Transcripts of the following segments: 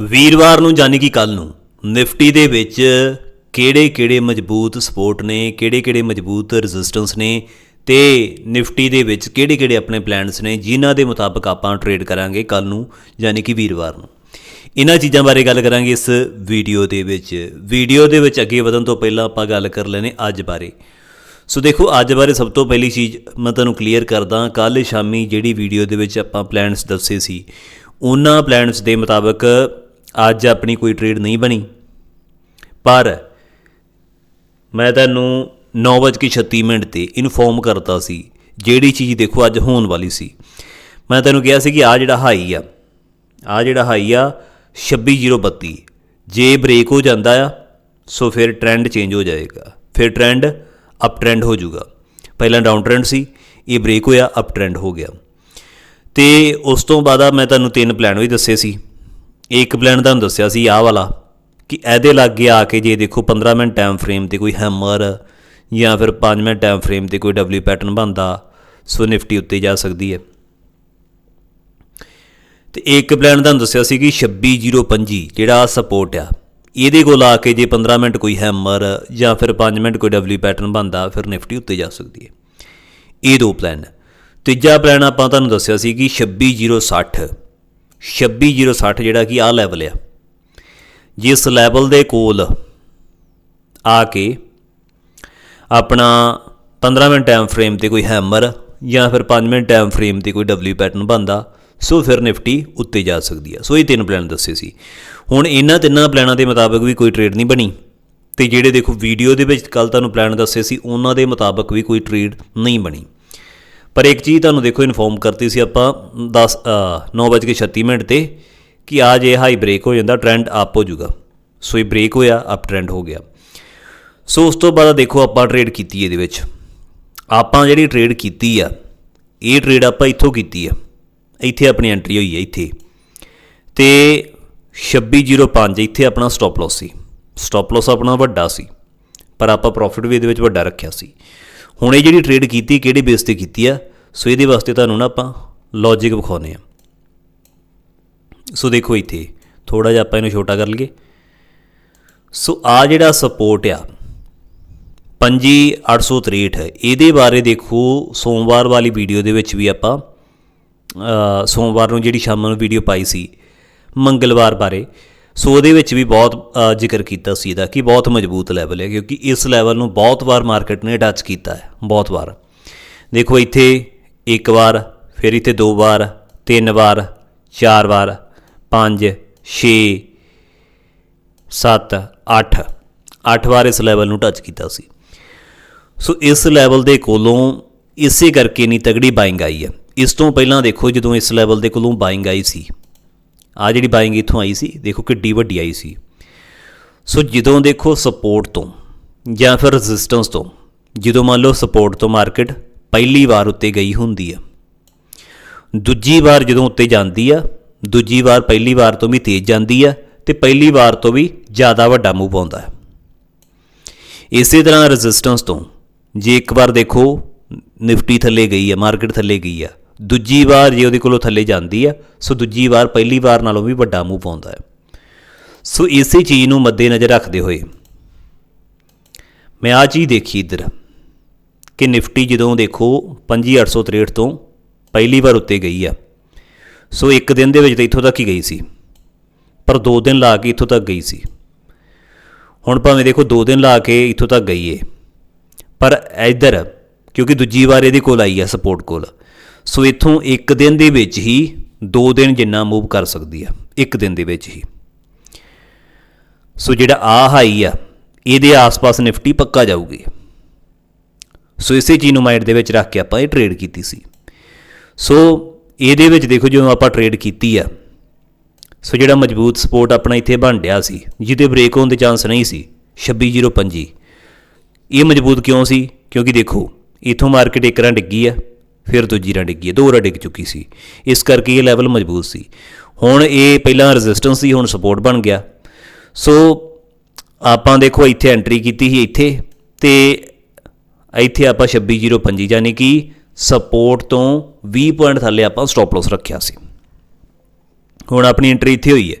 ਵੀਰਵਾਰ ਨੂੰ ਯਾਨੀ ਕਿ ਕੱਲ ਨੂੰ ਨਿਫਟੀ ਦੇ ਵਿੱਚ ਕਿਹੜੇ-ਕਿਹੜੇ ਮਜ਼ਬੂਤ ਸਪੋਰਟ ਨੇ, ਕਿਹੜੇ-ਕਿਹੜੇ ਮਜ਼ਬੂਤ ਰੈਜ਼ਿਸਟੈਂਸ ਨੇ ਤੇ ਨਿਫਟੀ ਦੇ ਵਿੱਚ ਕਿਹੜੇ-ਕਿਹੜੇ ਆਪਣੇ ਪਲਾਨਸ ਨੇ ਜਿਨ੍ਹਾਂ ਦੇ ਮੁਤਾਬਕ ਆਪਾਂ ਟਰੇਡ ਕਰਾਂਗੇ ਕੱਲ ਨੂੰ ਯਾਨੀ ਕਿ ਵੀਰਵਾਰ ਨੂੰ। ਇਹਨਾਂ ਚੀਜ਼ਾਂ ਬਾਰੇ ਗੱਲ ਕਰਾਂਗੇ ਇਸ ਵੀਡੀਓ ਦੇ ਵਿੱਚ। ਵੀਡੀਓ ਦੇ ਵਿੱਚ ਅੱਗੇ ਵਧਣ ਤੋਂ ਪਹਿਲਾਂ ਆਪਾਂ ਗੱਲ ਕਰ ਲੈਨੇ ਅੱਜ ਬਾਰੇ। ਸੋ ਦੇਖੋ, ਅੱਜ ਬਾਰੇ ਸਭ ਤੋਂ ਪਹਿਲੀ ਚੀਜ਼ ਮੈਂ ਤੁਹਾਨੂੰ ਕਲੀਅਰ ਕਰਦਾ ਕੱਲ ਸ਼ਾਮੀ ਜਿਹੜੀ ਵੀਡੀਓ ਦੇ ਵਿੱਚ ਆਪਾਂ ਪਲਾਨਸ ਦੱਸੇ ਸੀ, ਉਹਨਾਂ ਪਲਾਨਸ ਦੇ ਮੁਤਾਬਕ ਅੱਜ ਆਪਣੀ ਕੋਈ ਟ੍ਰੇਡ ਨਹੀਂ ਬਣੀ। ਪਰ ਮੈਂ ਤੁਹਾਨੂੰ 9:36 ਮਿੰਟ ਤੇ ਇਨਫੋਰਮ ਕਰਤਾ ਸੀ, ਜਿਹੜੀ ਚੀਜ਼ ਦੇਖੋ ਅੱਜ ਹੋਣ ਵਾਲੀ ਸੀ। ਮੈਂ ਤੁਹਾਨੂੰ ਕਿਹਾ ਸੀ ਕਿ ਆ ਜਿਹੜਾ ਹਾਈ ਆ ਆ ਜਿਹੜਾ ਹਾਈ ਆ 26032 ਜੇ ਬ੍ਰੇਕ ਹੋ ਜਾਂਦਾ ਆ, ਸੋ ਫਿਰ ਟ੍ਰੈਂਡ ਚੇਂਜ ਹੋ ਜਾਏਗਾ। ਫਿਰ ਟ੍ਰੈਂਡ ਅਪ ਟ੍ਰੈਂਡ ਹੋ ਜਾਊਗਾ। ਪਹਿਲਾਂ ਡਾਊਨ ਟ੍ਰੈਂਡ ਸੀ, ਇਹ ਬ੍ਰੇਕ ਹੋਇਆ ਅਪ ਟ੍ਰੈਂਡ ਹੋ ਗਿਆ। ਤੇ ਉਸ ਤੋਂ ਬਾਅਦ ਮੈਂ ਤੁਹਾਨੂੰ ਤਿੰਨ ਪਲਾਨ ਵੀ ਦੱਸੇ ਸੀ। ਇੱਕ ਪਲਾਨ ਤੁਹਾਨੂੰ ਦੱਸਿਆ ਸੀ, ਆਹ ਵਾਲਾ, ਕਿ ਇਹਦੇ ਲਾਗੇ ਆ ਕੇ ਜੇ ਦੇਖੋ 15 ਮਿੰਟ ਟਾਈਮ ਫਰੇਮ ਤੇ ਕੋਈ ਹੈਮਰ ਜਾਂ ਫਿਰ 5 ਮਿੰਟ ਟਾਈਮ ਫਰੇਮ ਤੇ ਕੋਈ ਡਬਲਯੂ ਪੈਟਰਨ ਬਣਦਾ, ਸੋ ਨਿਫਟੀ ਉੱਤੇ ਜਾ ਸਕਦੀ ਹੈ। ਤੇ ਇੱਕ ਪਲਾਨ ਤੁਹਾਨੂੰ ਦੱਸਿਆ ਸੀ ਕਿ 26025 ਜਿਹੜਾ ਸਪੋਰਟ ਆ, ਇਹਦੇ ਕੋਲ ਆ ਕੇ ਜੇ 15 ਮਿੰਟ ਕੋਈ ਹੈਮਰ ਜਾਂ ਫਿਰ 5 ਮਿੰਟ ਕੋਈ ਡਬਲਯੂ ਪੈਟਰਨ ਬਣਦਾ, ਫਿਰ ਨਿਫਟੀ ਉੱਤੇ ਜਾ ਸਕਦੀ ਹੈ। ਇਹ ਦੋ ਪਲਾਨ ਤੀਜਾ ਪਲਾਨ ਆਪਾਂ ਤੁਹਾਨੂੰ ਦੱਸਿਆ ਸੀ ਕਿ 26060 26060 ਜਿਹੜਾ ਕਿ ਆ ਲੈਵਲ ਆ। ਜਿਸ ਲੈਵਲ ਦੇ ਕੋਲ ਆ ਕੇ ਆਪਣਾ 15 ਮਿੰਟ ਟਾਈਮ ਫਰੇਮ ਤੇ ਕੋਈ ਹੈਮਰ ਜਾਂ ਫਿਰ 5 ਮਿੰਟ ਟਾਈਮ ਫਰੇਮ ਤੇ ਕੋਈ ਡਬਲਯੂ ਪੈਟਰਨ ਬਣਦਾ, ਸੋ ਫਿਰ ਨਿਫਟੀ ਉੱਤੇ ਜਾ ਸਕਦੀ ਆ। ਸੋ ਇਹ ਤਿੰਨ ਪਲਾਨ ਦੱਸੇ ਸੀ। ਹੁਣ ਇਹਨਾਂ ਤਿੰਨਾਂ ਪਲਾਨਾਂ ਦੇ ਮੁਤਾਬਕ ਵੀ ਕੋਈ ਟ੍ਰੇਡ ਨਹੀਂ ਬਣੀ। ਤੇ ਜਿਹੜੇ ਦੇਖੋ ਵੀਡੀਓ ਦੇ ਵਿੱਚ ਕੱਲ ਤੁਹਾਨੂੰ ਪਲਾਨ ਦੱਸੇ ਸੀ, ਉਹਨਾਂ ਦੇ ਮੁਤਾਬਕ ਵੀ ਕੋਈ ਟ੍ਰੇਡ ਨਹੀਂ ਬਣੀ। ਪਰ ਇੱਕ ਚੀਜ਼ ਤੁਹਾਨੂੰ ਦੇਖੋ, ਇਨਫੋਰਮ ਕਰਤੀ ਸੀ ਆਪਾਂ 10 9:36 ਮਿੰਟ ਤੇ ਕਿ ਆ ਜੇ ਹਾਈ ਬ੍ਰੇਕ ਹੋ ਜਾਂਦਾ, ਟ੍ਰੈਂਡ ਅਪ ਹੋ ਜਾਊਗਾ। ਸੋ ਇਹ ਬ੍ਰੇਕ ਹੋਇਆ, ਅਪ ਟ੍ਰੈਂਡ ਹੋ ਗਿਆ। ਸੋ ਉਸ ਤੋਂ ਬਾਅਦ ਦੇਖੋ, ਆਪਾਂ ਟ੍ਰੇਡ ਕੀਤੀ ਇਹਦੇ ਵਿੱਚ। ਆਪਾਂ ਜਿਹੜੀ ਟ੍ਰੇਡ ਕੀਤੀ ਆ, ਇਹ ਟ੍ਰੇਡ ਆਪਾਂ ਇੱਥੋਂ ਕੀਤੀ ਆ। ਇੱਥੇ ਆਪਣੀ ਐਂਟਰੀ ਹੋਈ ਹੈ ਇੱਥੇ। ਤੇ 2605 ਇੱਥੇ ਆਪਣਾ ਸਟਾਪ ਲਾਸ ਸੀ। ਸਟਾਪ ਲਾਸ ਆਪਣਾ ਵੱਡਾ ਸੀ, ਪਰ ਆਪਾਂ ਪ੍ਰੋਫਿਟ ਵੀ ਇਹਦੇ ਵਿੱਚ ਵੱਡਾ ਰੱਖਿਆ ਸੀ। ਹੁਣ ਇਹ ਜਿਹੜੀ ਟ੍ਰੇਡ ਕੀਤੀ, ਕਿਹੜੇ ਬੇਸ ਤੇ ਕੀਤੀ ਆ? ਸੋ ਇਹਦੇ ਵਾਸਤੇ ਤੁਹਾਨੂੰ ਨਾ ਆਪਾਂ ਲੌਜੀਕ ਵਿਖਾਉਨੇ ਆ ਸੋ ਦੇਖੋ ਇੱਥੇ ਥੋੜਾ ਜਿਹਾ ਆਪਾਂ ਇਹਨੂੰ ਛੋਟਾ ਕਰ ਲਈਏ। ਸੋ ਆ ਜਿਹੜਾ ਸਪੋਰਟ ਆ 5863 ਇਹਦੇ ਬਾਰੇ ਦੇਖੋ ਸੋਮਵਾਰ ਵਾਲੀ ਵੀਡੀਓ ਦੇ ਵਿੱਚ ਵੀ ਆਪਾਂ ਸੋਮਵਾਰ ਨੂੰ ਜਿਹੜੀ ਸ਼ਾਮ ਨੂੰ ਵੀਡੀਓ ਪਾਈ ਸੀ, ਮੰਗਲਵਾਰ ਬਾਰੇ। ਸੋ ਉਹਦੇ ਵਿੱਚ ਵੀ ਬਹੁਤ ਜ਼ਿਕਰ ਕੀਤਾ ਸੀ ਇਹਦਾ ਕਿ ਬਹੁਤ ਮਜ਼ਬੂਤ ਲੈਵਲ ਹੈ, ਕਿਉਂਕਿ ਇਸ ਲੈਵਲ ਨੂੰ ਬਹੁਤ ਵਾਰ ਮਾਰਕੀਟ ਨੇ ਟੱਚ ਕੀਤਾ ਹੈ, ਬਹੁਤ ਵਾਰ। ਦੇਖੋ ਇੱਥੇ ਇੱਕ ਵਾਰ, ਫਿਰ ਇੱਥੇ ਦੋ ਵਾਰ, ਤਿੰਨ ਵਾਰ, ਚਾਰ ਵਾਰ, ਪੰਜ 6 7 8 8 ਵਾਰ ਇਸ ਲੈਵਲ ਨੂੰ ਟੱਚ ਕੀਤਾ ਸੀ। ਸੋ ਇਸ ਲੈਵਲ ਦੇ ਕੋਲੋਂ ਇਸੇ ਕਰਕੇ ਨਹੀਂ ਤਗੜੀ ਬਾਇੰਗ ਆਈ ਹੈ। ਇਸ ਤੋਂ ਪਹਿਲਾਂ ਦੇਖੋ ਜਦੋਂ ਇਸ ਲੈਵਲ ਦੇ ਕੋਲੋਂ ਬਾਇੰਗ ਆਈ ਸੀ ਆ ਜਿਹੜੀ ਬਾਇੰਗ ਇੱਥੋਂ ਆਈ ਸੀ, ਦੇਖੋ ਕਿੱਡੀ ਵੱਡੀ ਆਈ ਸੀ। ਸੋ ਜਦੋਂ ਦੇਖੋ ਸਪੋਰਟ ਤੋਂ ਜਾਂ ਫਿਰ ਰੈਜ਼ਿਸਟੈਂਸ ਤੋਂ, ਜਦੋਂ ਮੰਨ ਲਓ ਸਪੋਰਟ ਤੋਂ ਮਾਰਕੀਟ ਪਹਿਲੀ ਵਾਰ ਉੱਤੇ ਗਈ ਹੁੰਦੀ ਆ ਦੂਜੀ ਵਾਰ ਜਦੋਂ ਉੱਤੇ ਜਾਂਦੀ ਆ, ਦੂਜੀ ਵਾਰ ਪਹਿਲੀ ਵਾਰ ਤੋਂ ਵੀ ਤੇਜ਼ ਜਾਂਦੀ ਆ ਤੇ ਪਹਿਲੀ ਵਾਰ ਤੋਂ ਵੀ ਜ਼ਿਆਦਾ ਵੱਡਾ ਮੂਵ ਆਉਂਦਾ ਹੈ। ਇਸੇ ਤਰ੍ਹਾਂ ਰੈਜ਼ਿਸਟੈਂਸ ਤੋਂ ਜੇ ਇੱਕ ਵਾਰ ਦੇਖੋ ਨਿਫਟੀ ਥੱਲੇ ਗਈ ਆ ਮਾਰਕੀਟ ਥੱਲੇ ਗਈ ਆ ਦੂਜੀ ਵਾਰ ਜੇ ਉਹਦੇ ਕੋਲੋਂ ਥੱਲੇ ਜਾਂਦੀ ਆ, ਸੋ ਦੂਜੀ ਵਾਰ ਪਹਿਲੀ ਵਾਰ ਨਾਲੋਂ ਵੀ ਵੱਡਾ ਮੂਵ ਪਾਉਂਦਾ ਹੈ। ਸੋ ਇਸੇ ਚੀਜ਼ ਨੂੰ ਮੱਦੇਨਜ਼ਰ ਰੱਖਦੇ ਹੋਏ ਮੈਂ ਆ ਚੀਜ਼ ਦੇਖੀ ਇੱਧਰ, ਕਿ ਨਿਫਟੀ ਜਦੋਂ ਦੇਖੋ 5863 ਤੋਂ ਪਹਿਲੀ ਵਾਰ ਉੱਤੇ ਗਈ ਆ। ਸੋ ਇੱਕ ਦਿਨ ਦੇ ਵਿੱਚ ਤਾਂ ਇੱਥੋਂ ਤੱਕ ਹੀ ਗਈ ਸੀ, ਪਰ 2 ਦਿਨ ਲਾ ਕੇ ਇੱਥੋਂ ਤੱਕ ਗਈ ਸੀ। ਹੁਣ ਭਾਵੇਂ ਦੇਖੋ 2 ਦਿਨ ਲਾ ਕੇ ਇੱਥੋਂ ਤੱਕ ਗਈ ਏ, ਪਰ ਇੱਧਰ, ਕਿਉਂਕਿ ਦੂਜੀ ਵਾਰ ਇਹਦੇ ਕੋਲ ਆਈ ਆ ਸਪੋਰਟ ਕੋਲ ਸੋ ਇੱਥੋਂ ਇੱਕ ਦਿਨ ਦੇ ਵਿੱਚ ਹੀ ਦੋ ਦਿਨ ਜਿੰਨਾ ਮੂਵ ਕਰ ਸਕਦੀ ਆ, ਇੱਕ ਦਿਨ ਦੇ ਵਿੱਚ ਹੀ। ਸੋ ਜਿਹੜਾ ਆ ਹਾਈ ਆ, ਇਹਦੇ ਆਸ-ਪਾਸ ਨਿਫਟੀ ਪੱਕਾ ਜਾਊਗੀ। ਸੋ ਇਸੇ ਚੀਜ਼ ਨੂੰ ਮਾਈਂਡ ਦੇ ਵਿੱਚ ਰੱਖ ਕੇ ਆਪਾਂ ਇਹ ਟ੍ਰੇਡ ਕੀਤੀ ਸੀ। ਸੋ ਇਹਦੇ ਵਿੱਚ ਦੇਖੋ ਜਦੋਂ ਆਪਾਂ ਟ੍ਰੇਡ ਕੀਤੀ ਆ, ਸੋ ਜਿਹੜਾ ਮਜ਼ਬੂਤ ਸਪੋਰਟ ਆਪਣਾ ਇੱਥੇ ਬਣ ਰਿਹਾ ਸੀ, ਜਿਹਦੇ ਬ੍ਰੇਕ ਹੋਣ ਦੇ ਚਾਂਸ ਨਹੀਂ ਸੀ 2605 ਇਹ ਮਜ਼ਬੂਤ ਕਿਉਂ ਸੀ? ਕਿਉਂਕਿ ਦੇਖੋ, ਇਥੋਂ ਮਾਰਕੀਟ ਇੱਕ ਰਾਂ ਡਿੱਗੀ ਆ। ਫਿਰ ਦੂਜੀ ਰਾਂ ਡਿੱਗੀ ਆ ਦੋ ਰਾਂ ਡਿੱਗ ਚੁੱਕੀ ਸੀ। ਇਸ ਕਰਕੇ ਇਹ ਲੈਵਲ ਮਜ਼ਬੂਤ ਸੀ। ਹੁਣ ਇਹ ਪਹਿਲਾਂ ਰੈਜ਼ਿਸਟੈਂਸ ਸੀ, ਹੁਣ ਸਪੋਰਟ ਬਣ ਗਿਆ। ਸੋ ਆਪਾਂ ਦੇਖੋ ਇੱਥੇ ਐਂਟਰੀ ਕੀਤੀ ਸੀ ਇੱਥੇ, ਤੇ ਇੱਥੇ ਆਪਾਂ 2605 ਯਾਨੀ ਕਿ ਸਪੋਰਟ ਤੋਂ 20 ਪੁਆਇੰਟ ਥੱਲੇ ਆਪਾਂ ਸਟਾਪ ਲਾਸ ਰੱਖਿਆ ਸੀ। ਹੁਣ ਆਪਣੀ ਐਂਟਰੀ ਇੱਥੇ ਹੋਈ ਹੈ।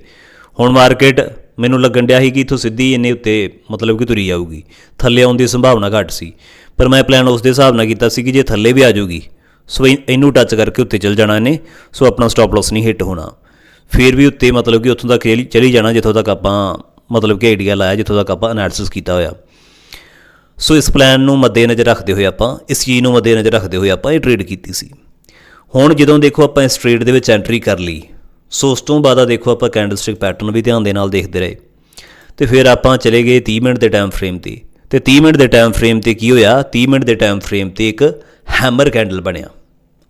ਹੁਣ ਮਾਰਕੀਟ ਮੈਨੂੰ ਲੱਗਣ ਡਿਆ ਸੀ ਕਿ ਇਥੋਂ ਸਿੱਧੀ ਇੰਨੇ ਉੱਤੇ ਮਤਲਬ ਕਿ ਤੁਰੀ ਜਾਊਗੀ। ਥੱਲੇ ਆਉਣ ਦੀ ਸੰਭਾਵਨਾ ਘੱਟ ਸੀ। ਪਰ ਮੈਂ ਪਲਾਨ ਉਸ ਦੇ ਹਿਸਾਬ ਨਾਲ ਕੀਤਾ ਸੀ ਕਿ ਜੇ ਥੱਲੇ ਵੀ ਆ ਜਾਊਗੀ ਸੋ ਇਹ- ਇਹਨੂੰ ਟੱਚ ਕਰਕੇ ਉੱਤੇ ਚੱਲ ਜਾਣਾ ਇਹਨੇ, ਸੋ ਆਪਣਾ ਸਟਾਪ ਲਾਸ ਨਹੀਂ ਹਿੱਟ ਹੋਣਾ। ਫਿਰ ਵੀ ਉੱਤੇ ਮਤਲਬ ਕਿ ਉੱਥੋਂ ਤੱਕ ਚਲੀ- ਚਲੀ ਜਾਣਾ ਜਿੱਥੋਂ ਤੱਕ ਆਪਾਂ ਮਤਲਬ ਕਿ ਆਈਡੀਆ ਲਾਇਆ, ਜਿੱਥੋਂ ਤੱਕ ਆਪਾਂ ਅਨਾਲਿਸਿਸ ਕੀਤਾ ਹੋਇਆ। ਸੋ ਇਸ ਪਲਾਨ ਨੂੰ ਮੱਦੇਨਜ਼ਰ ਰੱਖਦੇ ਹੋਏ ਆਪਾਂ, ਇਸ ਚੀਜ਼ ਨੂੰ ਮੱਦੇਨਜ਼ਰ ਰੱਖਦੇ ਹੋਏ ਆਪਾਂ ਇਹ ਟ੍ਰੇਡ ਕੀਤੀ ਸੀ। ਹੁਣ ਜਦੋਂ ਦੇਖੋ ਆਪਾਂ ਇਸ ਟ੍ਰੇਡ ਦੇ ਵਿੱਚ ਐਂਟਰੀ ਕਰ ਲਈ, ਸੋ ਉਸ ਤੋਂ ਬਾਅਦ ਆ ਦੇਖੋ ਆਪਾਂ ਕੈਂਡਲਸਟਿਕ ਪੈਟਰਨ ਵੀ ਧਿਆਨ ਦੇ ਨਾਲ ਦੇਖਦੇ ਰਹੇ। ਤੇ ਫਿਰ ਆਪਾਂ ਚਲੇ ਗਏ 30 ਮਿੰਟ ਦੇ ਟਾਈਮ ਫਰੇਮ ਤੇ। ਤੇ 30 ਮਿੰਟ ਦੇ ਟਾਈਮ ਫਰੇਮ ਤੇ ਕੀ ਹੋਇਆ? 30 ਮਿੰਟ ਦੇ ਟਾਈਮ ਫਰੇਮ ਤੇ ਇੱਕ ਹੈਮਰ ਕੈਂਡਲ ਬਣਿਆ।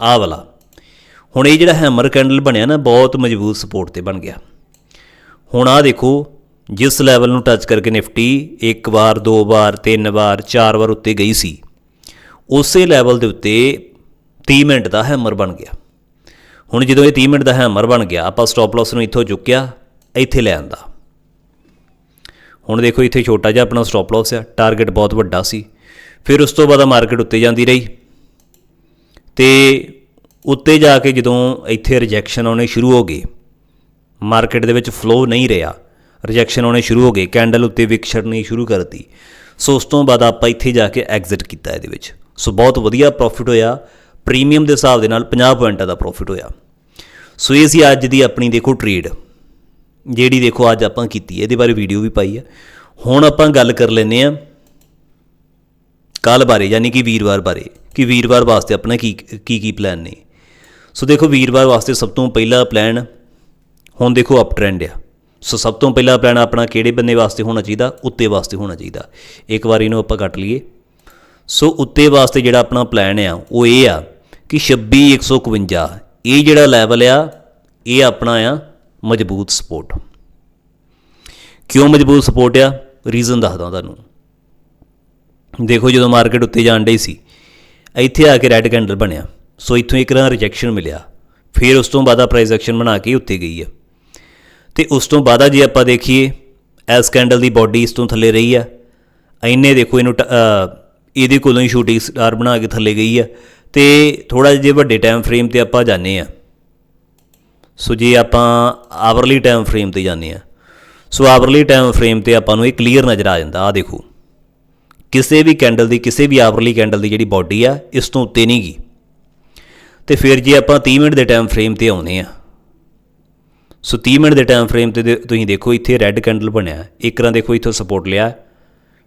ਆਹ ਵਾਲਾ। ਹੁਣ ਇਹ ਜਿਹੜਾ ਹੈਮਰ ਕੈਂਡਲ ਬਣਿਆ ਨਾ, ਬਹੁਤ ਮਜ਼ਬੂਤ ਸਪੋਰਟ ਤੇ ਬਣ ਗਿਆ। ਹੁਣ ਆਹ ਦੇਖੋ, ਜਿਸ ਲੈਵਲ ਨੂੰ ਟੱਚ ਕਰਕੇ ਨਿਫਟੀ ਇੱਕ ਵਾਰ, ਦੋ ਵਾਰ, ਤਿੰਨ ਵਾਰ, ਚਾਰ ਵਾਰ ਉੱਤੇ ਗਈ ਸੀ, ਉਸੇ ਲੈਵਲ ਦੇ ਉੱਤੇ 30 ਮਿੰਟ ਦਾ ਹੈਮਰ ਬਣ ਗਿਆ। ਹੁਣ ਜਦੋਂ ਇਹ 30 ਮਿੰਟ ਦਾ ਹੈਮਰ ਬਣ ਗਿਆ, ਆਪਾਂ ਸਟਾਪ ਲਾਸ ਨੂੰ ਇੱਥੋਂ ਚੁੱਕਿਆ, ਇੱਥੇ ਲੈ ਆਂਦਾ। ਹੁਣ ਦੇਖੋ, ਇੱਥੇ ਛੋਟਾ ਜਿਹਾ ਆਪਣਾ ਸਟਾਪ ਲਾਸ ਆ ਟਾਰਗੇਟ ਬਹੁਤ ਵੱਡਾ ਸੀ। ਫਿਰ ਉਸ ਤੋਂ ਬਾਅਦ ਮਾਰਕੀਟ ਉੱਤੇ ਜਾਂਦੀ ਰਹੀ। ਤੇ ਉੱਤੇ ਜਾ ਕੇ ਜਦੋਂ ਇੱਥੇ ਰਿਜੈਕਸ਼ਨ ਆਉਣੇ ਸ਼ੁਰੂ ਹੋ ਗਏ ਮਾਰਕੀਟ ਦੇ ਵਿੱਚ ਫਲੋ ਨਹੀਂ ਰਿਹਾ ਰਿਜੈਕਸ਼ਨ ਆਉਣੇ ਸ਼ੁਰੂ ਹੋ ਗਏ ਕੈਂਡਲ ਉੱਤੇ ਵਿਕ ਸ਼ੁਰੂ ਕਰਤੀ। ਸੋ ਉਸ ਤੋਂ ਬਾਅਦ ਆਪਾਂ ਇੱਥੇ ਜਾ ਕੇ ਐਗਜ਼ਿਟ ਕੀਤਾ ਇਹਦੇ ਵਿੱਚ। ਸੋ ਬਹੁਤ ਵਧੀਆ ਪ੍ਰੋਫਿਟ ਹੋਇਆ ਪ੍ਰੀਮੀਅਮ ਦੇ ਹਿਸਾਬ ਦੇ ਨਾਲ 50 ਪੁਆਇੰਟਾਂ ਦਾ ਪ੍ਰੋਫਿਟ ਹੋਇਆ। ਸੋ ਇਹ ਸੀ ਅੱਜ ਦੀ ਆਪਣੀ ਦੇਖੋ ਟ੍ਰੇਡ ਜਿਹੜੀ ਦੇਖੋ ਅੱਜ ਆਪਾਂ ਕੀਤੀ ਇਹਦੇ ਬਾਰੇ ਵੀਡੀਓ ਵੀ ਪਾਈ ਹੈ। ਹੁਣ ਆਪਾਂ ਗੱਲ ਕਰ ਲੈਨੇ ਆ ਕੱਲ ਬਾਰੇ, ਯਾਨੀ ਕਿ ਵੀਰਵਾਰ ਬਾਰੇ। ਕਿ ਵੀਰਵਾਰ ਵਾਸਤੇ ਆਪਣਾ ਕੀ ਕੀ ਕੀ ਪਲਾਨ ਨੇ? ਸੋ ਦੇਖੋ, ਵੀਰਵਾਰ ਵਾਸਤੇ ਸਭ ਤੋਂ ਪਹਿਲਾ ਪਲਾਨ ਹੁਣ ਦੇਖੋ ਅਪ ਟ੍ਰੈਂਡ ਆ। ਸੋ ਸਭ ਤੋਂ ਪਹਿਲਾ ਪਲਾਨ ਆਪਣਾ ਕਿਹੜੇ ਬੰਦੇ ਵਾਸਤੇ ਹੋਣਾ ਚਾਹੀਦਾ? ਉੱਤੇ ਵਾਸਤੇ ਹੋਣਾ ਚਾਹੀਦਾ। ਇੱਕ ਵਾਰ ਇਹਨੂੰ ਆਪਾਂ ਕੱਟ ਲਈਏ। ਸੋ ਉੱਤੇ ਵਾਸਤੇ ਜਿਹੜਾ ਆਪਣਾ ਪਲਾਨ ਆ, ਉਹ ਇਹ ਆ ਕਿ 26151 ਇਹ ਜਿਹੜਾ ਲੈਵਲ ਆ, ਇਹ ਆਪਣਾ ਆ ਮਜ਼ਬੂਤ ਸਪੋਰਟ ਕਿਉਂ ਮਜ਼ਬੂਤ ਸਪੋਰਟ ਆ? ਰੀਜ਼ਨ ਦੱਸਦਾ ਤੁਹਾਨੂੰ। ਦੇਖੋ ਜਦੋਂ ਮਾਰਕੀਟ ਉੱਤੇ ਜਾਣ ਡਈ ਸੀ ਇੱਥੇ ਆ ਕੇ ਰੈੱਡ ਕੈਂਡਲ ਬਣਿਆ। ਸੋ ਇੱਥੋਂ ਇੱਕ ਰਾਂ ਰਿਜੈਕਸ਼ਨ ਮਿਲਿਆ। ਫਿਰ ਉਸ ਤੋਂ ਬਾਅਦ ਆ ਪ੍ਰਾਈਸ ਐਕਸ਼ਨ ਬਣਾ ਕੇ ਉੱਤੇ ਗਈ ਆ। ਤੇ ਉਸ ਤੋਂ ਬਾਅਦ ਜੇ ਆਪਾਂ ਦੇਖੀਏ ਐਸ ਕੈਂਡਲ ਦੀ ਬਾਡੀ ਇਸ ਤੋਂ ਥੱਲੇ ਰਹੀ ਆ। ਇੰਨੇ ਦੇਖੋ ਇਹਨੂੰ ਟ- ਇਹਦੇ ਕੋਲੋਂ ਹੀ ਸ਼ੂਟਿੰਗ ਸਟਾਰ ਬਣਾ ਕੇ ਥੱਲੇ ਗਈ ਆ। ਤੇ ਥੋੜਾ ਜਿਹਾ ਵੱਡੇ ਟਾਈਮ ਫਰੇਮ ਤੇ ਆਪਾਂ ਜਾਂਦੇ ਆ। ਸੋ ਜੇ ਆਪਾਂ ਆਵਰਲੀ ਟਾਈਮ ਫਰੇਮ ਤੇ ਜਾਂਦੇ ਆ। ਸੋ ਆਵਰਲੀ ਟਾਈਮ ਫਰੇਮ ਤੇ ਆਪਾਂ ਨੂੰ ਇਹ ਕਲੀਅਰ ਨਜ਼ਰ ਆ ਜਾਂਦਾ। ਆ ਦੇਖੋ। ਕਿਸੇ ਵੀ ਕੈਂਡਲ ਦੀ, ਕਿਸੇ ਵੀ ਆਵਰਲੀ ਕੈਂਡਲ ਦੀ ਜਿਹੜੀ ਬਾਡੀ ਆ, ਇਸ ਤੋਂ ਉੱਤੇ ਨਹੀਂ ਗਈ ਤੇ ਫਿਰ ਜੇ ਆਪਾਂ 30 ਮਿੰਟ ਦੇ ਟਾਈਮ ਫਰੇਮ ਤੇ ਆਉਨੇ ਆ ਸੋ 30 ਮਿੰਟ ਦੇ ਟਾਈਮ ਫਰੇਮ ਤੇ ਦੇ- ਤੁਸੀਂ ਦੇਖੋ ਇੱਥੇ ਰੈੱਡ ਕੈਂਡਲ ਬਣਿਆ, ਇੱਕ ਰਾਂ ਦੇਖੋ ਇੱਥੋਂ ਸਪੋਰਟ ਲਿਆ,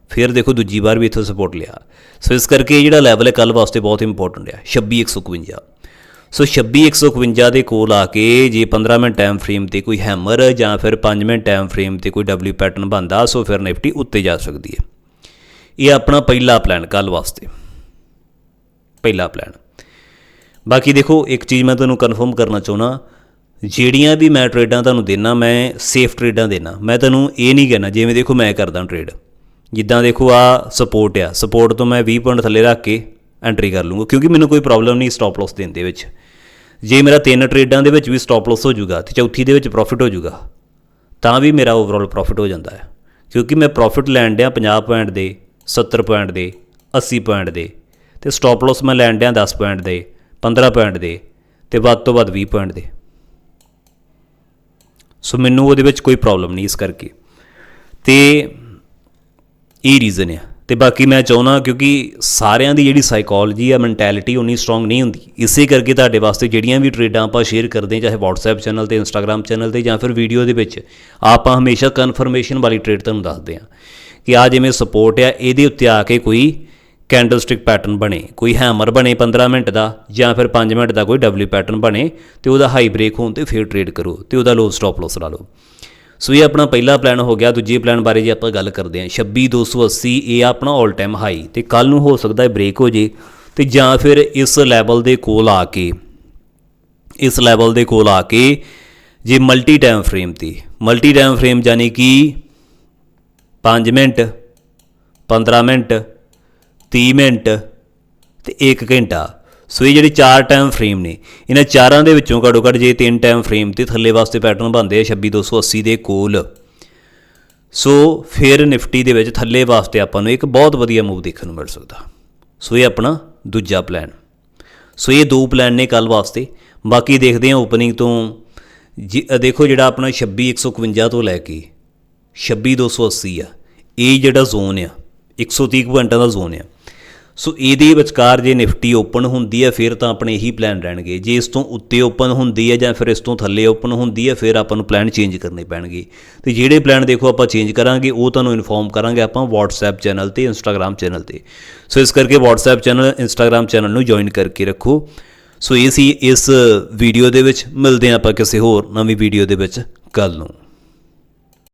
ਫਿਰ ਦੇਖੋ ਦੂਜੀ ਵਾਰ ਵੀ ਇੱਥੋਂ ਸਪੋਰਟ ਲਿਆ। ਸੋ ਇਸ ਕਰਕੇ ਇਹ ਜਿਹੜਾ ਲੈਵਲ ਹੈ ਕੱਲ ਵਾਸਤੇ ਬਹੁਤ ਇੰਪੋਰਟੈਂਟ ਹੈ 26151 ਸੋ 26151 ਦੇ ਕੋਲ ਆ ਕੇ ਜੇ 15 ਮਿੰਟ ਟਾਈਮ ਫਰੇਮ ਤੇ ਕੋਈ ਹੈਮਰ ਜਾਂ ਫਿਰ 5 ਮਿੰਟ ਟਾਈਮ ਫਰੇਮ ਤੇ ਕੋਈ ਡਬਲਯੂ ਪੈਟਰਨ ਬਣਦਾ, ਸੋ ਫਿਰ ਨਿਫਟੀ ਉੱਤੇ ਜਾ ਸਕਦੀ ਹੈ। ਇਹ ਆਪਣਾ ਪਹਿਲਾ ਪਲਾਨ ਕੱਲ ਵਾਸਤੇ। ਪਹਿਲਾ ਪਲਾਨ ਬਾਕੀ ਦੇਖੋ, ਇੱਕ ਚੀਜ਼ ਮੈਂ ਤੁਹਾਨੂੰ ਕਨਫਰਮ ਕਰਨਾ ਚਾਹੁੰਦਾ, ਜਿਹੜੀਆਂ ਵੀ ਮੈਂ ਟ੍ਰੇਡਾਂ ਤੁਹਾਨੂੰ ਦੇਣਾ ਮੈਂ ਸੇਫ ਟ੍ਰੇਡਾਂ ਦੇਣਾ ਮੈਂ ਤੁਹਾਨੂੰ ਇਹ ਨਹੀਂ ਕਹਿਣਾ, ਜਿਵੇਂ ਦੇਖੋ ਮੈਂ ਕਰਦਾ ਟ੍ਰੇਡ ਜਿੱਦਾਂ ਦੇਖੋ ਆ ਸਪੋਰਟ ਆ ਸਪੋਰਟ ਤੋਂ ਮੈਂ 20 ਪੁਆਇੰਟ ਥੱਲੇ ਰੱਖ ਕੇ ਐਂਟਰੀ ਕਰ ਲੂੰਗਾ, ਕਿਉਂਕਿ ਮੈਨੂੰ ਕੋਈ ਪ੍ਰੋਬਲਮ ਨਹੀਂ ਸਟਾਪ ਲਾਸ ਦੇਣ ਦੇ ਵਿੱਚ। ਜੇ ਮੇਰਾ ਤਿੰਨ ਟ੍ਰੇਡਾਂ ਦੇ ਵਿੱਚ ਵੀ ਸਟਾਪ ਲਾਸ ਹੋ ਜਾਊਗਾ ਤੇ ਚੌਥੀ ਦੇ ਵਿੱਚ ਪ੍ਰੋਫਿਟ ਹੋ ਜਾਊਗਾ, ਤਾਂ ਵੀ ਮੇਰਾ ਓਵਰਆਲ ਪ੍ਰੋਫਿਟ ਹੋ ਜਾਂਦਾ ਹੈ। ਕਿਉਂਕਿ ਮੈਂ ਪ੍ਰੋਫਿਟ ਲੈਣ ਡਿਆ 50 ਪੁਆਇੰਟ ਦੇ 70 ਪੁਆਇੰਟ ਦੇ 80 ਪੁਆਇੰਟ ਦੇ ਤੇ ਸਟਾਪ ਲਾਸ ਮੈਂ ਲੈਣ ਡਿਆ 10 ਪੁਆਇੰਟ ਦੇ 15 ਪੁਆਇੰਟ ਦੇ ਤੇ ਵੱਧ ਤੋਂ ਵੱਧ 20 ਪੁਆਇੰਟ ਦੇ। ਸੋ ਮੈਨੂੰ ਉਹਦੇ ਵਿੱਚ ਕੋਈ ਪ੍ਰੋਬਲਮ ਨਹੀਂ ਇਸ ਕਰਕੇ। ਤੇ ਇਹ ਰੀਜ਼ਨ ਆ। ਤੇ ਬਾਕੀ ਮੈਂ ਚਾਹੁੰਦਾ ਕਿਉਂਕਿ ਸਾਰਿਆਂ ਦੀ ਜਿਹੜੀ ਸਾਈਕੋਲੋਜੀ ਆ ਮੈਂਟੈਲਿਟੀ ਉਨੀ ਸਟਰੋਂਗ ਨਹੀਂ ਹੁੰਦੀ। ਇਸੇ ਕਰਕੇ ਤੁਹਾਡੇ ਵਾਸਤੇ ਜਿਹੜੀਆਂ ਵੀ ਟ੍ਰੇਡਾਂ ਆਪਾਂ ਸ਼ੇਅਰ ਕਰਦੇ ਹਾਂ, ਚਾਹੇ WhatsApp ਚੈਨਲ ਤੇ Instagram ਚੈਨਲ ਤੇ ਜਾਂ ਫਿਰ ਵੀਡੀਓ ਦੇ ਵਿੱਚ, ਆਪਾਂ ਹਮੇਸ਼ਾ ਕਨਫਰਮੇਸ਼ਨ ਵਾਲੀ ਟ੍ਰੇਡ ਤੁਹਾਨੂੰ ਦੱਸਦੇ ਹਾਂ। ਕਿ ਆ ਜਿਵੇਂ ਸਪੋਰਟ ਆ, ਇਹਦੇ ਉੱਤੇ ਆ ਕੇ ਕੋਈ ਕੈਂਡਲਸਟਿਕ ਪੈਟਰਨ ਬਣੇ, ਕੋਈ ਹੈਮਰ ਬਣੇ 15 ਮਿੰਟ ਦਾ ਜਾਂ ਫਿਰ 5 ਮਿੰਟ ਦਾ ਕੋਈ ਡਬਲਯੂ ਪੈਟਰਨ ਬਣੇ ਤੇ ਉਹਦਾ ਹਾਈ ਬ੍ਰੇਕ ਹੋਣ ਤੇ ਫਿਰ ਟ੍ਰੇਡ ਕਰੋ ਤੇ ਉਹਦਾ ਲੋ ਸਟਾਪ ਲਾਸ ਲਾ ਲਓ। ਸੋ ਇਹ ਆਪਣਾ ਪਹਿਲਾ ਪਲਾਨ ਹੋ ਗਿਆ। ਦੂਜੇ ਪਲਾਨ ਬਾਰੇ ਜੇ ਆਪਾਂ ਗੱਲ ਕਰਦੇ ਹਾਂ 26280 ਇਹ ਆਪਣਾ 올 ਟਾਈਮ ਹਾਈ ਤੇ ਕੱਲ ਨੂੰ ਹੋ ਸਕਦਾ ਹੈ ਬ੍ਰੇਕ ਹੋ ਜੇ ਤੇ ਜਾਂ ਫਿਰ ਇਸ ਲੈਵਲ ਦੇ ਕੋਲ ਆ ਕੇ, ਇਸ ਲੈਵਲ ਦੇ ਕੋਲ ਆ ਕੇ ਜੇ ਮਲਟੀ ਟਾਈਮ ਫਰੇਮ ਤੇ ਮਲਟੀ ਟਾਈਮ ਫਰੇਮ ਯਾਨੀ ਕਿ 5 ਮਿੰਟ 15 ਮਿੰਟ 30 ਮਿੰਟ ਤੇ 1 ਘੰਟਾ। ਸੋ ਇਹ ਜਿਹੜੇ ਚਾਰ ਟਾਈਮ ਫਰੇਮ ਨੇ, ਇਹਨਾਂ ਚਾਰਾਂ ਦੇ ਵਿੱਚੋਂ ਘੱਟੋ ਘੱਟ ਜੇ ਤਿੰਨ ਟਾਈਮ ਫਰੇਮ ਤੇ ਥੱਲੇ ਵਾਸਤੇ ਪੈਟਰਨ ਬਣਦੇ ਆ 26280 ਦੇ ਕੋਲ। ਸੋ ਫਿਰ ਨਿਫਟੀ ਦੇ ਵਿੱਚ ਥੱਲੇ ਵਾਸਤੇ ਆਪਾਂ ਨੂੰ ਇੱਕ ਬਹੁਤ ਵਧੀਆ ਮੂਵ ਦੇਖਣ ਨੂੰ ਮਿਲ ਸਕਦਾ। ਸੋ ਇਹ ਆਪਣਾ ਦੂਜਾ ਪਲਾਨ ਸੋ ਇਹ ਦੋ ਪਲਾਨ ਨੇ ਕੱਲ ਵਾਸਤੇ। ਬਾਕੀ ਦੇਖਦੇ ਹਾਂ ਓਪਨਿੰਗ ਤੋਂ। ਜੀ, ਦੇਖੋ ਜਿਹੜਾ ਆਪਣਾ 26151 ਤੋਂ ਲੈ ਕੇ 26280 ਆ। ਇਹ ਜਿਹੜਾ ਜ਼ੋਨ ਆ 130 ਪੁਆਇੰਟਾਂ ਦਾ ਜ਼ੋਨ ਆ। ਸੋ ਇਹਦੇ ਵਿਚਕਾਰ ਜੇ ਨਿਫਟੀ ਓਪਨ ਹੁੰਦੀ ਹੈ ਫਿਰ ਤਾਂ ਆਪਣੇ ਇਹੀ ਪਲਾਨ ਰਹਿਣਗੇ। ਜੇ ਇਸ ਤੋਂ ਉੱਤੇ ਓਪਨ ਹੁੰਦੀ ਹੈ ਜਾਂ ਫਿਰ ਇਸ ਤੋਂ ਥੱਲੇ ਓਪਨ ਹੁੰਦੀ ਹੈ ਫਿਰ ਆਪਾਂ ਨੂੰ ਪਲਾਨ ਚੇਂਜ ਕਰਨੇ ਪੈਣਗੇ। ਤੇ ਜਿਹੜੇ ਪਲਾਨ ਦੇਖੋ ਆਪਾਂ ਚੇਂਜ ਕਰਾਂਗੇ, ਉਹ ਤੁਹਾਨੂੰ ਇਨਫੋਰਮ ਕਰਾਂਗੇ ਆਪਾਂ WhatsApp ਚੈਨਲ ਤੇ, Instagram ਚੈਨਲ ਤੇ। ਸੋ ਇਸ ਕਰਕੇ WhatsApp ਚੈਨਲ, Instagram ਚੈਨਲ ਨੂੰ ਜੁਆਇਨ ਕਰਕੇ ਰੱਖੋ। ਸੋ ਇਹ ਸੀ ਇਸ ਵੀਡੀਓ ਦੇ ਵਿੱਚ। ਮਿਲਦੇ ਹਾਂ ਆਪਾਂ ਕਿਸੇ ਹੋਰ ਨਵੀਂ ਵੀਡੀਓ ਦੇ ਵਿੱਚ। ਕੱਲ ਨੂੰ।